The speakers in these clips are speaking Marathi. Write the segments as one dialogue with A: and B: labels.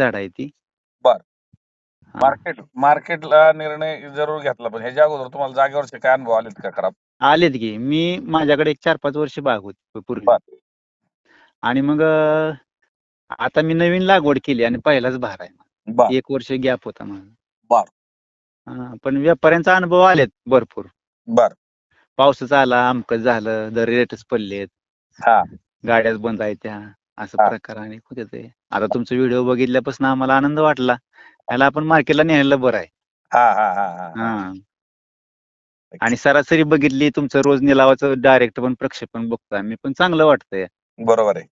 A: झाड आहे ती.
B: बर.
A: हा.
B: मार्केट मार्केटला निर्णय जरूर घेतला पण ह्याच्या अगोदर तुम्हाला जागेवरचे काय अनुभव आलेत का खराब?
A: आलेत की. मी माझ्याकडे एक चार पाच वर्ष बाग होती पूर्वी.
B: बर.
A: आणि मग अं, आता मी नवीन लागवड केली आणि पहिलाच भार आहे
B: बर.
A: एक वर्ष गॅप होता माझा.
B: बर.
A: हा, पण व्यापाऱ्यांचा अनुभव आलेत भरपूर.
B: बर.
A: पावसाचा आला अमकत झालं दर रेटच पडलेत.
B: हा.
A: गाड्याच बंद आहेत त्या. असं
B: हा.
A: प्रकार आणि होते ते. आता तुमचा व्हिडिओ बघितल्यापासून आम्हाला आनंद वाटला. याला आपण मार्केटला न्यायला बरं आहे.
B: हा हा हा हा हा.
A: हा. आणि सरासरी बघितली तुमचं रोज निलावाचं डायरेक्ट पण प्रक्षेपण बघतो आम्ही पण चांगलं वाटतंय.
B: बरोबर आहे.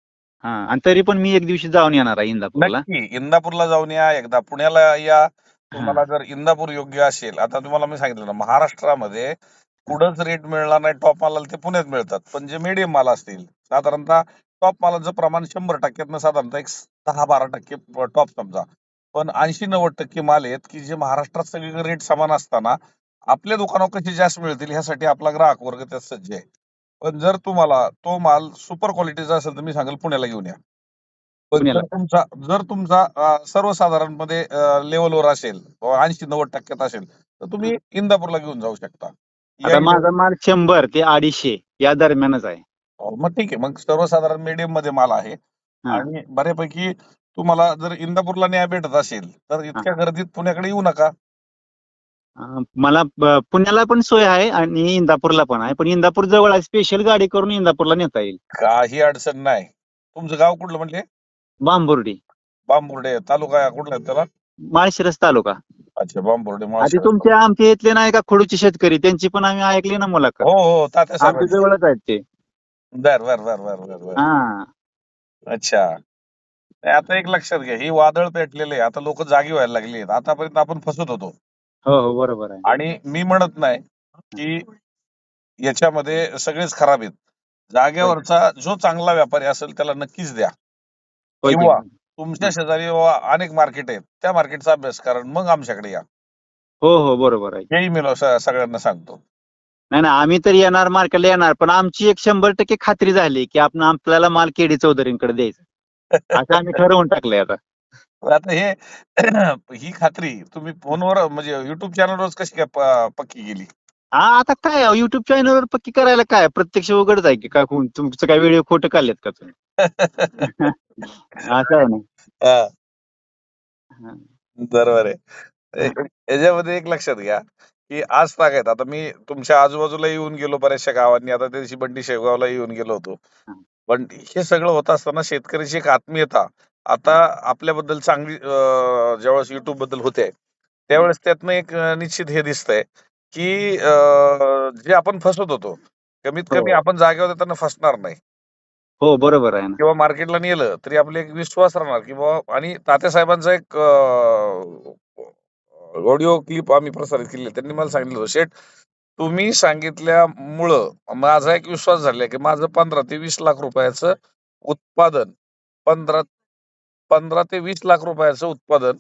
A: हा आणि तरी पण मी एक दिवशी जाऊन येणार आहे इंदापूरला.
B: नक्की इंदापूरला जाऊन या एकदा पुण्याला या. तुम्हाला जर इंदापूर योग्य असेल आता तुम्हाला मी सांगितलं ना महाराष्ट्रामध्ये कुठंच रेट मिळणार नाही टॉप मालाला ते पुण्यात मिळतात. पण जे मिडियम माल असतील साधारणतः टॉप मालाचं प्रमाण शंभर टक्क्यातनं साधारणतः एक दहा बारा टक्के टॉप समजा. पण ऐंशी नव्वद टक्के माल आहेत की जे महाराष्ट्रात सगळीकडे रेट समान असताना आपल्या दुकानावर कसे जास्त मिळतील ह्यासाठी आपला ग्राहक वर्ग त्यात सज्ज आहे. पण जर तुम्हाला तो माल सुपर क्वालिटीचा असेल तर मी सांगेल पुण्याला घेऊन या. पण
A: पुण्याला.
B: जर तुमचा जर तुमचा सर्वसाधारणमध्ये लेवलवर असेल ऐंशी नव्वद टक्क्यात असेल तर तुम्ही इंदापूरला घेऊन जाऊ शकता.
A: माझा माल शंभर ते अडीचशे या दरम्यानच आहे.
B: मग ठीक आहे. मग सर्वसाधारण मीडियममध्ये माल आहे.
A: हा.
B: आणि बऱ्यापैकी तुम्हाला जर इंदापूरला न्याय भेटत असेल तर इतक्या गर्दीत पुण्याकडे येऊ नका.
A: मला पुण्याला पण सोय आहे आणि इंदापूरला पण आहे. पण इंदापूर जवळ आहे. स्पेशल गाडी करून इंदापूरला नेता येईल.
B: काही अडचण नाही. तुमचं गाव कुठलं म्हणले?
A: बांबुर्डी.
B: बांबुर्डे तालुका कुठला आहे त्याला?
A: माळशिरस तालुका.
B: अच्छा बांबुर्डे
A: आधी
B: माळशिरस.
A: तुमच्या आमच्या इथले नाही का खोडूचे शेतकरी? त्यांची पण आम्ही ऐकली ना मुलाखत.
B: हो हो तात्या साहेब
A: आमच्या जवळच आहेत ते.
B: बर बर बर बर बर बर.
A: हा.
B: अच्छा. नाही, आता एक लक्षात घ्या ही वादळ पेटलेले आता लोक जागी व्हायला लागली आहेत आतापर्यंत आपण फसत होतो.
A: हो हो बरोबर आहे.
B: आणि मी म्हणत नाही की याच्यामध्ये सगळेच खराब आहेत. जागेवरचा जो चांगला व्यापारी असेल त्याला नक्कीच द्या.
A: होय की?
B: किंवा तुमच्या शेजारी अनेक मार्केट आहेत त्या मार्केटचा अभ्यास करा आणि मग आमच्याकडे या.
A: हो हो बरोबर आहे.
B: हेही मी लो- स- सगळ्यांना सांगतो.
A: नाही नाही आम्ही तर येणार मार्केटला येणार पण आमची एक शंभर टक्के खात्री झाली की आपण आपल्याला माल केडी चौधरींकडे द्यायचा. असं आम्ही ठरवून टाकलंय आता.
B: आता हे ही खात्री तुम्ही फोनवर म्हणजे युट्यूब चॅनलवर कशी काय पक्की केली?
A: हा आता काय युट्यूब चॅनलवर पक्की करायला काय? प्रत्यक्ष उघडच आहे की काय कोण- तुमचं काय व्हिडिओ खोटं काढलेत का तुम्ही? असं आहे ना.
B: बरोबर आहे. याच्यामध्ये एक लक्षात घ्या. की आज आहेत. आता मी तुमच्या आजूबाजूला येऊन गेलो बऱ्याचशा गावांनी. आता त्या दिवशी बंडी शेगावला येऊन गेलो होतो. पण हे सगळं होत असताना शेतकऱ्याची एक आत्मीयता. आता आपल्याबद्दल चांगली ज्यावेळेस युट्यूबबद्दल होते त्यावेळेस त्यातनं एक निश्चित हे दिसतंय की जे आपण फसत होतो कमीत कमी
A: हो.
B: आपण जागेवर देताना फसणार नाही.
A: हो बरोबर आहे
B: किंवा मार्केटला नेलं तरी आपले एक विश्वास राहणार किंवा आणि तात्यासाहेबांचा एक ऑडिओ क्लिप आम्ही प्रसारित केली. त्यांनी मला सांगितलं होतं शेठ तुम्ही सांगितल्यामुळं माझा एक विश्वास झालाय की माझं पंधरा ते वीस लाख रुपयाचं उत्पादन पंधरा पंधरा ते वीस लाख रुपयाचं उत्पादन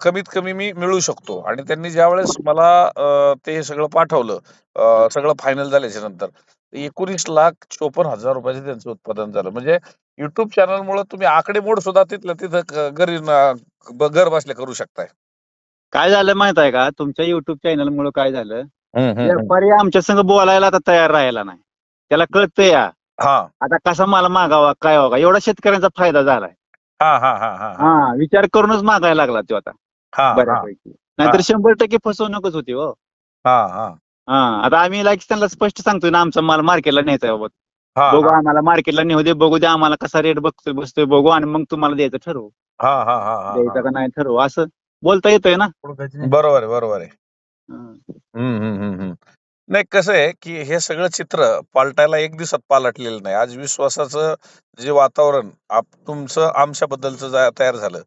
B: कमीत कमी मी मिळू शकतो. आणि त्यांनी ज्यावेळेस मला ते सगळं पाठवलं सगळं फायनल झाल्याच्यानंतर एकोणीस लाख चोपन्न हजार रुपयाचं त्यांचं उत्पादन झालं. म्हणजे युट्यूब चॅनल मुळे तुम्ही आकडेमोड सुद्धा तिथलं तिथं घरी घर बसल्या करू शकताय.
A: काय झालं माहीत आहे का? तुमच्या युट्यूब चॅनल मुळे काय झालं? व्यापारी आमच्या संग बोलायला आता तयार राहायला नाही. त्याला कळतंय या. आता कसा माल मागावा काय व्हावा? एवढा शेतकऱ्यांचा फायदा झालाय.
B: हा
A: विचार करूनच मागायला लागला तो आता. बऱ्यापैकी. नाहीतर शंभर टक्के फसवणूकच होती हो.
B: हा हा.
A: हा आता आम्ही लाईक त्यांना स्पष्ट सांगतोय ना आमचा माल मार्केटला न्यायचा आहे बाबा.
B: हा
A: बघू आम्हाला मार्केटला नेऊ दे बघू दे आम्हाला कसा रेट बघतोय बसतोय बघू आणि मग तुम्हाला द्यायचं ठरवू. द्यायचं का नाही ठरवू असं. बोलता येतंय ना?
B: बरोबर आहे बरोबर आहे.
A: हा.
B: हम्म, हम्म, हम्म, हम्म. नाही कसं आहे की हे सगळं चित्र पालटायला एक दिवसात पालटलेलं नाही. आज विश्वासाचं जे वातावरण आप तुमचं आमच्याबद्दलचं जा- तयार झालं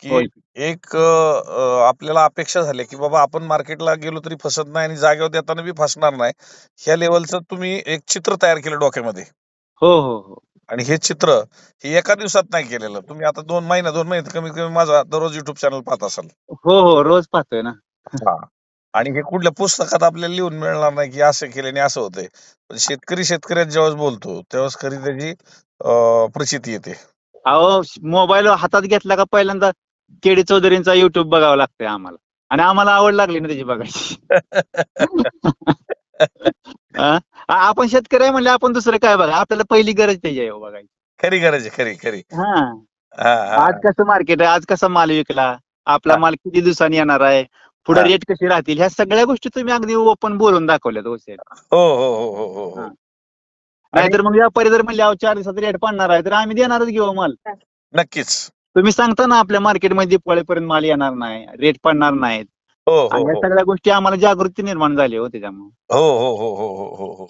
B: की
A: होय.
B: एक अं, आपल्याला अपेक्षा झाली की बाबा आपण मार्केटला गेलो तरी फसत नाही आणि जागेवर देताना बी फसणार नाही. ह्या लेवलचं तुम्ही एक चित्र तयार केलं डोक्यामध्ये.
A: हो हो हो.
B: आणि हे चित्र हे एका दिवसात नाही केलेलं. तुम्ही आता दोन महिना दोन महिने कमीत कमी माझा दररोज युट्यूब चॅनल पाहत असाल.
A: हो हो रोज पाहतोय ना.
B: आणि हे कुठल्या पुस्तकात आपल्याला लिहून मिळणार नाही की असं केल्याने असं होतंय. पण शेतकरी शेतकऱ्यात जेव्हा बोलतो तेव्हाच खरी त्याची प्रचिती येते.
A: अहो मोबाईल हातात घेतला का पहिल्यांदा केडी चौधरींचा युट्यूब बघावं लागतंय आम्हाला. आणि आम्हाला आवड लागली ना त्याची बघायची. हा? आपण शेतकरी आहे म्हणले आपण दुसरं काय बघा? आपल्याला पहिली गरज त्याची आहे हो बघायची
B: खरी गरज आहे खरी खरी.
A: हा.
B: हा, हा.
A: आज कसं मार्केट आहे? आज कसा माल विकला? आपला
B: हा.
A: माल किती दिवसांनी येणार आहे? पुढे
B: हा.
A: रेट कशी राहतील? ह्या सगळ्या गोष्टी तुम्ही अगदी ओपन बोलून दाखवल्यात हो.
B: हो हो हो हो हो हो.
A: हा. नाहीतर मग व्यापारी जर म्हणले अहो चार दिवसात रेट पडणार आहे तर आम्ही देणारच घेऊ माल.
B: नक्कीच.
A: तुम्ही सांगता ना आपल्या मार्केटमध्ये दिपाळीपर्यंत माल येणार नाही रेट पडणार नाहीत.
B: हो हो
A: आणि ह्या
B: हो.
A: सगळ्या गोष्टी आम्हाला जागृती निर्माण झाली हो त्याच्यामुळे.
B: हो हो हो हो हो हो हो.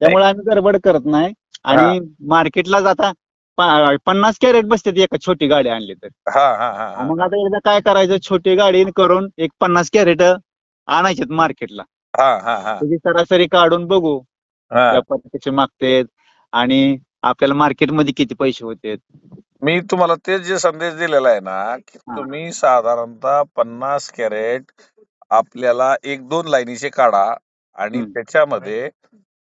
A: त्यामुळे आम्ही गडबड करत नाही. आणि मार्केटला जाता प- पन्नास कॅरेट बसते एका छोटी गाडी आणली तर.
B: हा हा हा हा.
A: मग आता एकदा काय करायचं? छोटी गाडी करून एक पन्नास कॅरेट आणायचे मार्केटला.
B: हा हा हा.
A: त्याची सरासरी काढून बघू.
B: हा.
A: व्यापारी कसे मागतेत आणि आपल्याला मार्केटमध्ये किती पैसे होते
B: मी तुम्हाला तेच जे संदेश दिलेला आहे ना की
A: हा.
B: तुम्ही साधारणतः पन्नास कॅरेट आपल्याला एक दोन लाईनीचे काढा आणि
A: हम्म.
B: त्याच्यामध्ये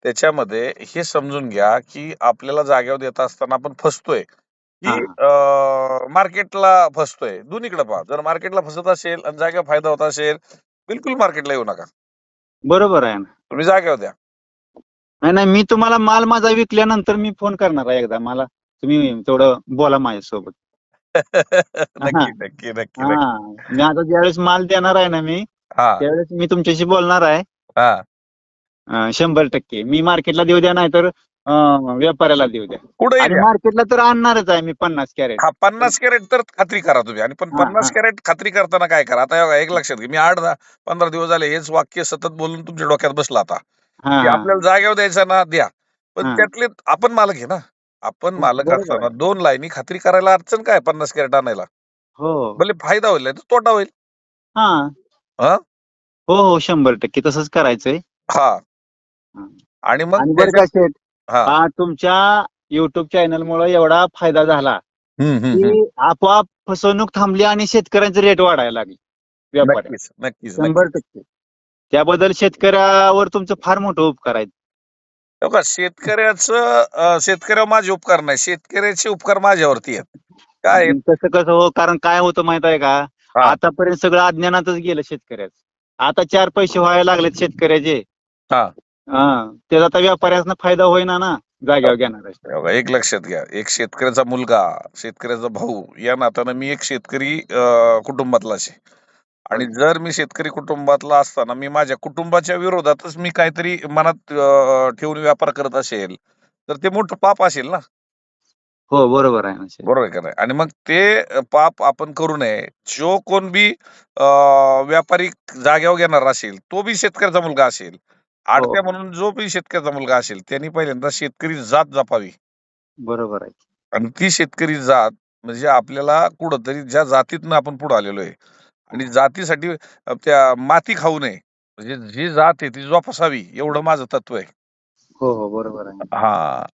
B: त्याच्यामध्ये हे समजून घ्या की आपल्याला जागेवर देत असताना आपण फसतोय की मार्केटला फसतोय. दोन्हीकडे पहा. जर मार्केटला फसत असेल आणि जागेवर फायदा होत असेल बिलकुल मार्केटला येऊ नका.
A: बरोबर आहे ना.
B: तुम्ही जागेवर द्या.
A: नाही नाही मी तुम्हाला माल माझा विकल्यानंतर मी फोन करणार आहे एकदा. मला तुम्ही तेवढं बोला माझ्यासोबत.
B: नक्की नक्की नक्की नक्की.
A: मी आता ज्यावेळेस माल देणार आहे ना मी
B: हा.
A: त्यावेळेस मी तुमच्याशी बोलणार आहे.
B: हा.
A: अं, शंभर टक्के. मी मार्केटला देऊ द्या नाही तर व्यापाऱ्याला देऊ द्या. आणि
B: द्या.
A: मार्केटला तर आणणारच आहे मी पन्नास कॅरेट.
B: हा पन्नास कॅरेट तर खात्री करा तुम्ही. आणि पण
A: हा,
B: पन्नास
A: हा.
B: कॅरेट खात्री करताना काय करा? आता हे बघा, एक लक्षात घ्या. मी आठ दहा पंधरा दिवस झाले हेच वाक्य सतत बोलून तुमच्या डोक्यात बसलं आता.
A: हा
B: की आपल्याला जागेवर द्यायचा ना द्या पण
A: हा.
B: त्यातले आपण मालक आहे ना आपण मालक
A: बरोबर
B: असताना
A: आहे.
B: दोन लाईनी खात्री करायला अडचण काय पन्नास कॅरेट आणायला
A: हो
B: भले फायदा होईल तर तोटा होईल
A: हा
B: हा?
A: हो हो शंभर टक्के तसंच करायचंय
B: हा
A: हा.
B: आणि मग
A: आणि बरं का शेठ
B: हा.
A: हा तुमच्या युट्यूब चॅनल मुळे एवढा फायदा झाला. की आपोआप फसवणूक थांबली आणि शेतकऱ्यांचे रेट वाढायला लागले
B: नक्कीच नक्कीच
A: शंभर
B: नक्कीच.
A: टक्के त्याबद्दल शेतकऱ्यावर तुमचं फार मोठं उपकार आहेत.
B: हे बघा, शेतकऱ्याचं अं, शेतकऱ्यावर माझे उपकार नाही. शेतकऱ्याचे उपकार माझ्यावरती आहेत. काय आहेत?
A: कसं कसं हो कारण काय होतं माहीत आहे का?
B: हा.
A: आतापर्यंत सगळं अज्ञानातच गेलं शेतकऱ्याचं. आता चार पैसे व्हायला लागलेत शेतकऱ्याचे.
B: हा.
A: हा. त्याचा आता व्यापाऱ्यांना फायदा होईना ना. जाग्यावर घेणार
B: हे बघा, एक लक्षात घ्या. एक शेतकऱ्याचा मुलगा शेतकऱ्याचा भाऊ या नात्यानं मी एक शेतकरी अं, कुटुंबातलाच आहे. आणि जर मी शेतकरी कुटुंबातला असताना मी माझ्या कुटुंबाच्या विरोधातच मी काहीतरी मनात ठेवून व्यापार करत असेल तर ते मोठं पाप असेल ना?
A: हो बरोबर आहे.
B: बरोबर आहे का नाही? आणि मग ते पाप आपण करू नये. जो कोण बी व्यापारी जाग्यावर घेणार असेल तो बी शेतकऱ्याचा मुलगा असेल. आडत्या
A: हो.
B: म्हणून जो बी शेतकऱ्याचा मुलगा असेल त्यांनी पहिल्यांदा शेतकरी जात जपावी.
A: बरोबर आहे.
B: आणि ती शेतकरी जात म्हणजे आपल्याला कुठंतरी ज्या जातीतनं आपण पुढे आलेलो आहे आणि जातीसाठी त्या माती खाऊ नये. म्हणजे जी जात आहे ती जोपासावी एवढं माझं तत्व आहे.
A: हो हो बरोबर आहे.
B: हा.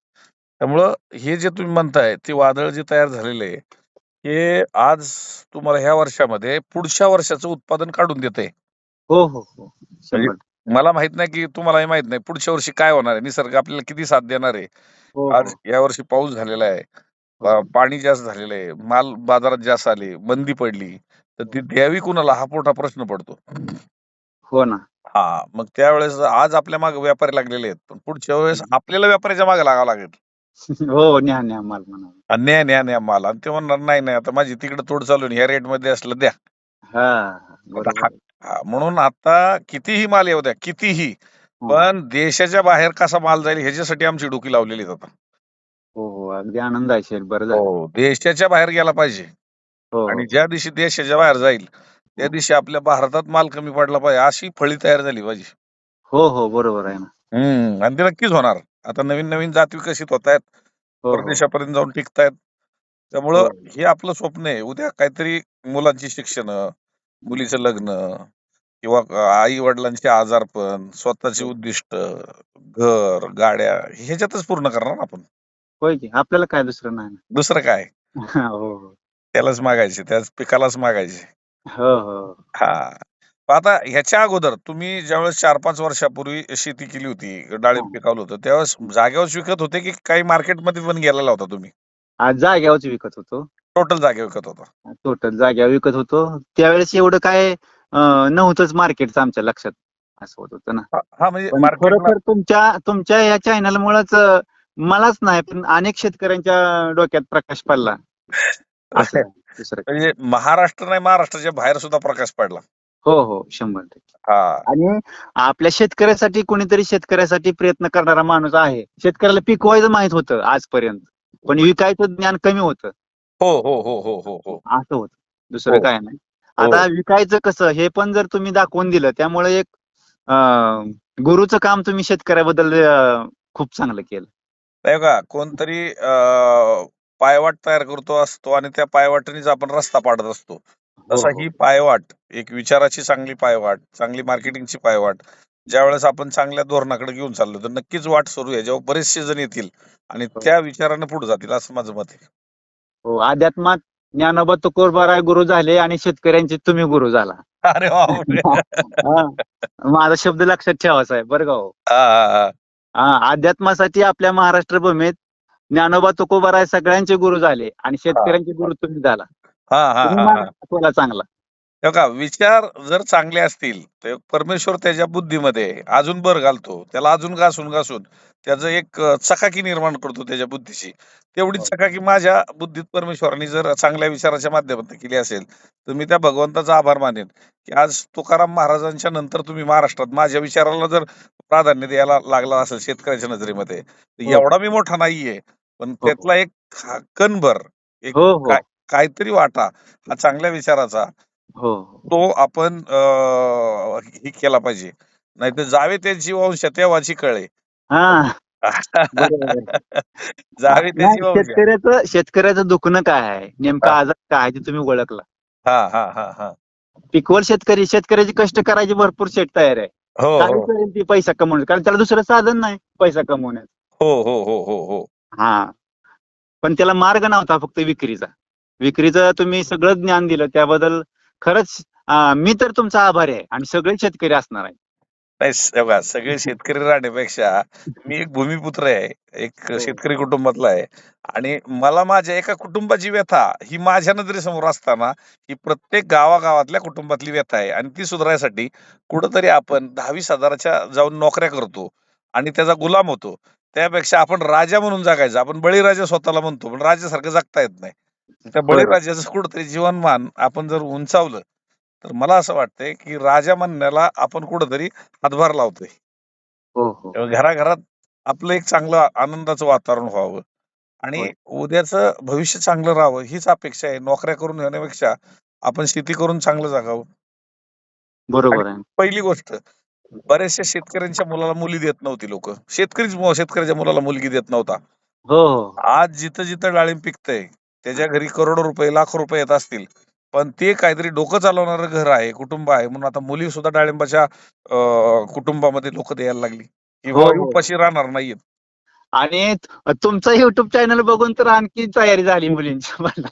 B: त्यामुळं हे जे तुम्ही म्हणताय ते वादळ जे तयार झालेलं आहे हे आज तुम्हाला ह्या वर्षामध्ये पुढच्या वर्षाचं उत्पादन काढून देते
A: हो हो हो. शंभर
B: मला माहीत नाही की तुम्हालाही माहीत नाही पुढच्या वर्षी काय होणार आहे? निसर्ग आपल्याला किती साथ देणार आहे?
A: हो
B: आज
A: हो.
B: या वर्षी पाऊस झालेला आहे.
A: हो.
B: पाणी जास्त झालेलं आहे माल बाजारात जास्त आले बंदी पडली. तर ती द्यावी कुणाला हा मोठा प्रश्न पडतो.
A: हो ना.
B: हा मग त्यावेळेस आज आपल्या मागे व्यापारी लागलेले आहेत पण पुढच्या वेळेस आपल्याला व्यापाऱ्याच्या मागे लागावं लागेल.
A: हो न्या न्या माल म्हणा.
B: न्या न्या न्या माल. आणि ते म्हणणार नाही नाही आता माझी तिकडे तोड चालू ह्या रेटमध्ये असलं द्या. म्हणून आता कितीही माल येऊ द्या कितीही
A: हो.
B: पण देशाच्या बाहेर कसा माल जाईल ह्याच्यासाठी आमची डोकी लावलेली आता.
A: हो हो अगदी आनंद आहे बरं झालं.
B: हो देशाच्या बाहेर गेला पाहिजे.
A: हो.
B: आणि ज्या दिवशी देशाच्या बाहेर जाईल त्या दिवशी आपल्या भारतात माल कमी पडला पाहिजे अशी फळी तयार झाली पाहिजे.
A: हो हो बरोबर आहे ना.
B: हम्म आणि ते नक्कीच होणार. आता नवीन नवीन जात विकसित होत आहेत.
A: हो हो.
B: परदेशापर्यंत जाऊन टिकतायत. त्यामुळं
A: हो.
B: हे आपलं स्वप्न आहे. उद्या काहीतरी मुलांची शिक्षण मुलीचं लग्न किंवा आई वडिलांचे आजारपण स्वतःचे. उद्दिष्ट घर गाड्या ह्याच्यातच पूर्ण करणार आपण.
A: होय की? आपल्याला काय दुसरं नाही
B: दुसरं काय.
A: हो हो.
B: त्यालाच मागायचे त्याच पिकालाच मागायचे.
A: हो हो.
B: हा. पण आता ह्याच्या अगोदर तुम्ही ज्यावेळेस चार पाच वर्षापूर्वी शेती केली होती डाळिंब
A: हा.
B: पिकवलं होतं त्यावेळेस जागेवर विकत होते की काही मार्केटमध्ये पण गेलेला होता तुम्ही?
A: आज जाग्यावरच विकत होतो.
B: टोटल जागे विकत होता.
A: टोटल जाग्या विकत होतो. त्यावेळेस एवढं काय अं, नव्हतंच मार्केटचं आमच्या लक्षात असं होत होतं ना.
B: हा हा, म्हणजे
A: पण
B: मार्केट
A: खरोखर तुमच्या तुमच्या या चॅनल मुळेच मलाच नाही पण अनेक शेतकऱ्यांच्या डोक्यात प्रकाश पडला. असं. दुसरं.
B: म्हणजे महाराष्ट्र नाही महाराष्ट्राच्या बाहेर सुद्धा प्रकाश पडला.
A: हो हो शंभर टक्के.
B: हा.
A: आणि आपल्या शेतकऱ्यासाठी कोणीतरी शेतकऱ्यासाठी प्रयत्न करणारा माणूस आहे. शेतकऱ्याला पिकवायचं माहीत होतं आजपर्यंत. पण विकायचं ज्ञान कमी होतं.
B: हो हो हो हो हो हो.
A: असं होतं. दुसरं
B: हो.
A: काय नाही.
B: हो.
A: आता विकायचं कसं हे पण जर तुम्ही दाखवून दिलं त्यामुळे एक अं, गुरुचं काम तुम्ही शेतकऱ्याबद्दल अं, खूप चांगलं केलं.
B: नाही का कोणतरी अं, पायवाट तयार करतो असतो आणि त्या पायवाटेनेच आपण रस्ता पाडत असतो. तसा
A: हो,
B: ही पायवाट एक विचाराची चांगली पायवाट चांगली मार्केटिंगची पायवाट ज्यावेळेस आपण चांगल्या धोरणाकडे घेऊन चाललो तर नक्कीच वाट सुरू आहे. जेव्हा बरेचसे जण येतील आणि
A: हो.
B: त्या विचाराने पुढे जातील असं माझं मत आहे.
A: हो अध्यात्मात ज्ञानोबा तुकोबाराय गुरु झाले आणि शेतकऱ्यांचे तुम्ही गुरु झाला.
B: अरे
A: हा. माझा शब्द लक्षात ठेवायचा आहे बरं का हो?
B: हा, हा, हा.
A: हा अध्यात्मासाठी आपल्या महाराष्ट्र भूमीत ज्ञानोबा तुकोबाराय सगळ्यांचे गुरु झाले आणि शेतकऱ्यांचे गुरु तुम्ही झाला.
B: हा, हा, हा,
A: चांगला.
B: बघा विचार जर चांगले असतील तर परमेश्वर त्याच्या बुद्धीमध्ये अजून भर घालतो. त्याला अजून घासून घासून. त्याचं एक चकाकी निर्माण करतो त्याच्या बुद्धीची तेवढी
A: हो.
B: चकाकी माझ्या बुद्धीत परमेश्वराने जर चांगल्या विचाराच्या माध्यमातून केली असेल तर मी त्या भगवंताचा आभार मानेन. की आज तुकाराम महाराजांच्या नंतर तुम्ही महाराष्ट्रात माझ्या विचाराला जर प्राधान्य द्यायला लागला असेल शेतकऱ्याच्या नजरेमध्ये तर
A: हो.
B: एवढा मी मोठा नाहीये. पण त्यातला एक कणभर एक
A: हो हो.
B: काहीतरी वाटा हा चांगल्या विचाराचा
A: हो हो.
B: तो आपण हे केला पाहिजे. नाहीतर जावे त्यांची वंश तेव्हाची कळे.
A: हा. बरोबर आहे.
B: जावे
A: नाही,
B: त्याची वंश
A: शेतकऱ्याचं शेतकऱ्याचं दुखणं काय आहे? नेमका
B: हा.
A: आजार काय आहे ते तुम्ही ओळखला.
B: हा हा हा हा.
A: पिकवल शेतकरी शेतकऱ्याची कष्ट करायची भरपूर शेत तयार आहे.
B: हो
A: काही
B: हो
A: करेल ती पैसा कमवण्याचं. कारण त्याला दुसरं साधन नाही पैसा कमवण्याचं.
B: हो हो हो हो हो.
A: हा. पण त्याला मार्ग नव्हता फक्त विक्रीचा. विक्रीचं तुम्ही सगळं ज्ञान दिलं. त्याबद्दल खरंच अं, मी तर तुमचा आभारी आहे आणि सगळे शेतकरी असणार आहे
B: नाही स- बघा, सगळे शेतकरी राहण्यापेक्षा मी एक भूमिपुत्र आहे एक
A: हो.
B: शेतकरी कुटुंबातला आहे. आणि मला माझ्या एका कुटुंबाची व्यथा ही माझ्या नजरेसमोर असताना ही प्रत्येक गावागावातल्या कुटुंबातली व्यथा आहे. आणि ती सुधारायसाठी कुठंतरी आपण दहावीस हजाराच्या जाऊन नोकऱ्या करतो आणि त्याचा गुलाम होतो. त्यापेक्षा आपण राजा म्हणून जगायचं. आपण बळीराजा स्वतःला म्हणतो पण राजासारखं जगता येत नाही. त्या बळीराजाचं कुठंतरी जीवनमान आपण जर उंचावलं तर मला असं वाटतंय की राजा म्हणण्याला आपण कुठंतरी हातभार लावतोय.
A: हो हो.
B: घराघरात आपलं एक चांगलं आनंदाचं वातावरण व्हावं आणि. उद्याचं भविष्य चांगलं राहावं हीच अपेक्षा आहे. नोकऱ्या करून येण्यापेक्षा आपण शेती करून चांगलं जगावं.
A: बरोबर आहे.
B: पहिली गोष्ट बऱ्याचशा शेतकऱ्यांच्या मुलाला मुली देत नव्हती लोक. शेतकरीच शेतकऱ्याच्या मुलाला मुलगी देत नव्हता.
A: हो हो.
B: आज जिथं जिथं डाळिंब पिकतंय त्याच्या घरी करोडो रुपये लाखो रुपये येत असतील. पण ते काहीतरी डोकं चालवणारं घर आहे कुटुंब आहे म्हणून आता मुली सुद्धा डाळिंबाच्या अं, कुटुंबामध्ये लोक द्यायला लागली की
A: हो, हो.
B: उपाशी राहणार नाहीयेत
A: आणि तुमचा युट्यूब चॅनल बघून तर आणखी तयारी झाली मुलींची मला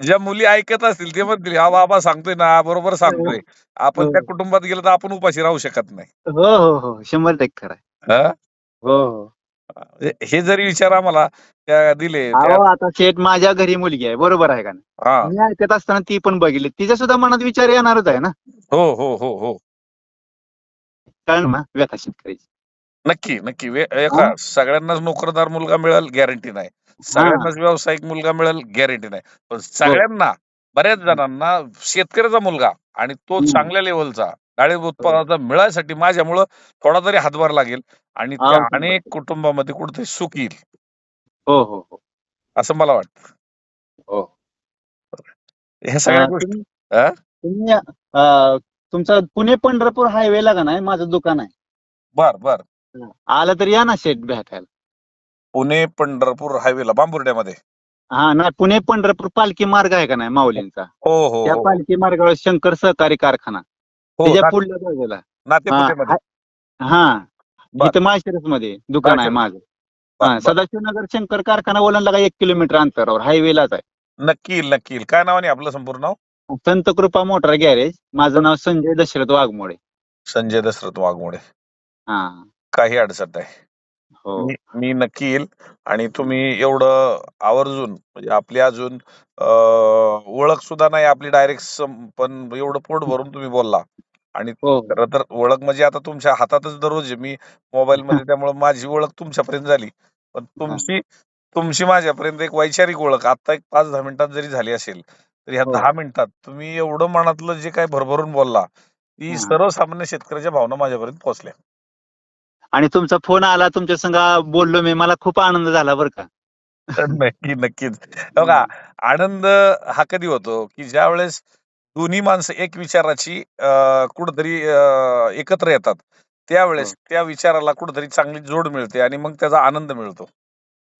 B: ज्या मुली ऐकत असतील ते म्हणतील हा बाबा सांगतोय ना बरोबर सांगतोय आपण
A: हो.
B: त्या कुटुंबात गेलो तर आपण उपाशी राहू शकत नाही
A: हो हो हो शंभर टक्के खरं आहे.
B: हा?
A: हो हो
B: हे- हे जरी विचार आम्हाला त्या दिले
A: अहो आता शेठ माझ्या घरी मुलगी आहे बरोबर आहे का नाही?
B: हा.
A: मी ऐकत असताना ती पण बघितली. तिच्या सुद्धा मनात विचार येणारच आहे ना?
B: हो हो हो हो.
A: कारण ना? व्यथा शेतकऱ्याची.
B: नक्की नक्की. वे- एका
A: हा?
B: सगळ्यांनाच नोकरदार मुलगा मिळेल गॅरंटी नाही. सगळ्यांनाच व्यावसायिक मुलगा मिळेल गॅरंटी नाही. पण सगळ्यांना बऱ्याच जणांना शेतकऱ्याचा मुलगा आणि तो
A: हम्म.
B: चांगल्या लेवलचा डाळिंब उत्पादनाचा मिळायसाठी माझ्यामुळं थोडा तरी हातभार लागेल आणि
A: हा,
B: त्या अनेक कुटुंबामध्ये कुठेतरी सुख येईल.
A: हो हो हो.
B: असं मला वाटतं.
A: हो.
B: ह्या सगळ्या गोष्टी
A: तुम्ही
B: हा?
A: तुम्ही, अं, तुमचा पुणे पंढरपूर हायवे लागा नाही? माझं दुकान आहे.
B: बर बर.
A: आलं तर या ना शेठ भेटायला.
B: पुणे पंढरपूर हायवेला बांबुर्ड्यामध्ये?
A: हा ना पुणे पंढरपूर पालखी मार्ग आहे का नाही माऊलींचा?
B: हो हो
A: त्या
B: हो
A: पालखी मार्गावर शंकर सहकारी कारखाना.
B: हो
A: त्याच्या
B: ना-
A: पुढल्या बाजूला हा
B: नातेपुतेमध्ये
A: हा- हा.
B: बर.
A: इथं माळशिरसमध्ये दुकान आहे माझं हा
B: बर.
A: सदाशिवनगर शंकर कारखाना ओलांडला का एक किलोमीटर अंतरावर हायवेलाच आहे.
B: नक्की येईल नक्की येईल काय नावाने आपलं संपूर्ण नाव?
A: संत कृपा मोटार गॅरेज. माझं नाव संजय दशरथ वाघमोडे.
B: संजय दशरथ वाघमोडे.
A: हा.
B: काही अडचण नाही.
A: हो.
B: मी मी नक्की येईल आणि तुम्ही एवढं आवर्जून म्हणजे आपली अजून अं, ओळख सुद्धा नाही आपली डायरेक्ट पण एवढं पोट भरून तुम्ही बोलला. आणि
A: हो.
B: खरं तर ओळख म्हणजे आता तुमच्या हातातच दररोज आहे. मी मोबाईल मध्ये त्यामुळे माझी ओळख तुमच्यापर्यंत झाली. पण तुमची तुमची माझ्यापर्यंत एक वैचारिक ओळख आता एक पाच दहा मिनिटात जरी झाली असेल तर ह्या
A: हो.
B: दहा मिनिटात तुम्ही एवढं मनातलं जे काही भरभरून बोलला ती
A: हा.
B: सर्वसामान्य शेतकऱ्याच्या भावना माझ्यापर्यंत पोहोचल्या.
A: आणि तुमचा फोन आला तुमच्या संग बोललो मी मला खूप आनंद झाला बरं का.
B: नक्की नक्कीच. बघा आनंद हा कधी होतो? की ज्या वेळेस दोन्ही माणसं एक विचाराची कुठंतरी एकत्र येतात. त्यावेळेस
A: हो.
B: त्या विचाराला कुठंतरी चांगली जोड मिळते आणि मग त्याचा आनंद मिळतो.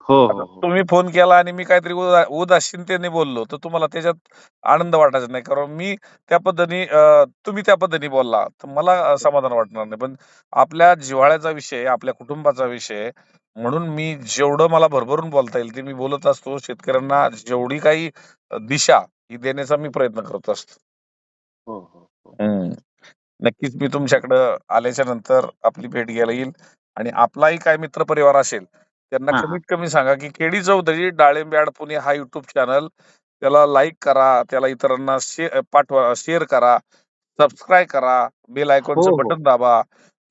A: हो हो हो.
B: तुम्ही फोन केला आणि मी काहीतरी उदा- उदासीनतेने बोललो तर तुम्हाला त्याच्यात आनंद वाटायचा नाही. कारण मी त्या पद्धतीने तुम्ही त्या पद्धतीने बोलला तर मला समाधान वाटणार नाही. पण आपल्या जिव्हाळ्याचा विषय आपल्या कुटुंबाचा विषय म्हणून मी जेवढं मला भरभरून बोलता येईल ते मी बोलत असतो. शेतकऱ्यांना जेवढी काही दिशा ही देण्याचा मी प्रयत्न करत असतो
A: हो हो हो.
B: हम्म. नक्कीच मी तुमच्याकडं आल्याच्यानंतर आपली भेट घ्यायला येईल आणि आपलाही काय मित्र परिवार असेल त्यांना
A: हा, हा.
B: कमीत कमी सांगा की केडी चौधरी डाळिंब्याड पुणे हा युट्यूब चॅनल त्याला लाईक करा त्याला इतरांना शे- पाठवा शेअर करा सबस्क्राईब करा बेल आयकॉनचं
A: हो, हो.
B: बटन दाबा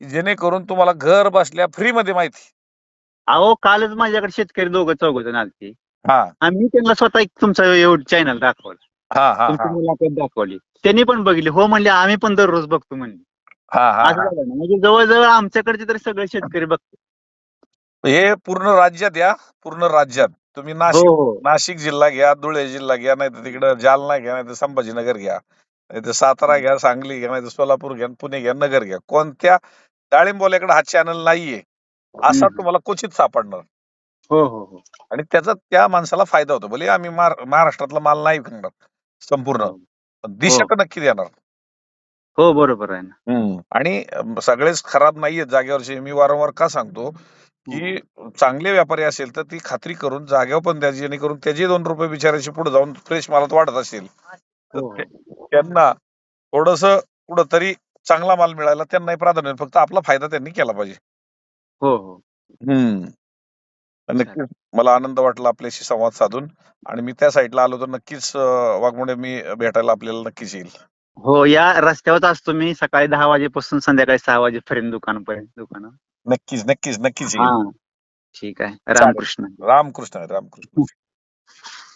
B: जेणेकरून तुम्हाला घर बसल्या फ्री मध्ये माहिती
A: अहो कालच माझ्याकडे शेतकरी दोघं चौघ जण आलते
B: हा
A: आणि मी त्यांना स्वतः एक तुमचा एवढं चॅनल दाखवलं
B: हा हा
A: तुमची
B: हा.
A: मुलाखत दाखवली. त्यांनी पण बघितली. हो म्हणले आम्ही पण दररोज बघतो म्हणले.
B: हा हा
A: असं
B: हा.
A: झालं ना. म्हणजे जवळजवळ आमच्याकडचे तर सगळे शेतकरी बघतो
B: हे पूर्ण राज्यात या. पूर्ण राज्यात. तुम्ही नाशिक
A: हो हो.
B: नाशिक जिल्हा घ्या धुळे जिल्हा घ्या नाही तर तिकडं जालना घ्या नाही तर संभाजीनगर घ्या नाही तर सातारा घ्या सांगली घ्या नाही तर सोलापूर घ्या पुणे घ्या नगर घ्या. कोणत्या डाळिंबोल्याकडे हा चॅनल नाहीये असा
A: हम्म.
B: तुम्हाला क्वचित सापडणार.
A: हो हो हो.
B: आणि त्याचा त्या माणसाला फायदा होतो. भले आम्ही महार- महाराष्ट्रातला माल नाही विकणार. संपूर्ण.
A: हो.
B: दिशा
A: हो.
B: तर नक्की देणार.
A: हो बरोबर आहे ना.
B: आणि सगळेच खराब नाहीयेत जागेवरचे. मी वारंवार का सांगतो की चांगले व्यापारी असेल तर ती खात्री करून जागेवर पण द्या जेणेकरून त्याचे दोन रुपये बिचारायचे पुढे जाऊन फ्रेश मालात वाढत असेल. तर
A: हो,
B: ते- त्यांना थोडस कुठंतरी चांगला माल मिळायला त्यांनाही प्राधान्य फक्त आपला फायदा त्यांनी केला पाहिजे.
A: हो हो.
B: हम्म. नक्कीच मला आनंद वाटला आपल्याशी संवाद साधून आणि मी त्या साईडला आलो तर नक्कीच वाघमोडे मी भेटायला आपल्याला नक्कीच येईल.
A: हो या रस्त्यावर असतो मी सकाळी दहा वाजेपासून संध्याकाळी सहा वाजेपर्यंत दुकानापर्यंत दुकान.
B: नक्कीच नक्कीच नक्कीच येईल.
A: ठीक आहे. रामकृष्ण.
B: रामकृष्ण रामकृष्ण.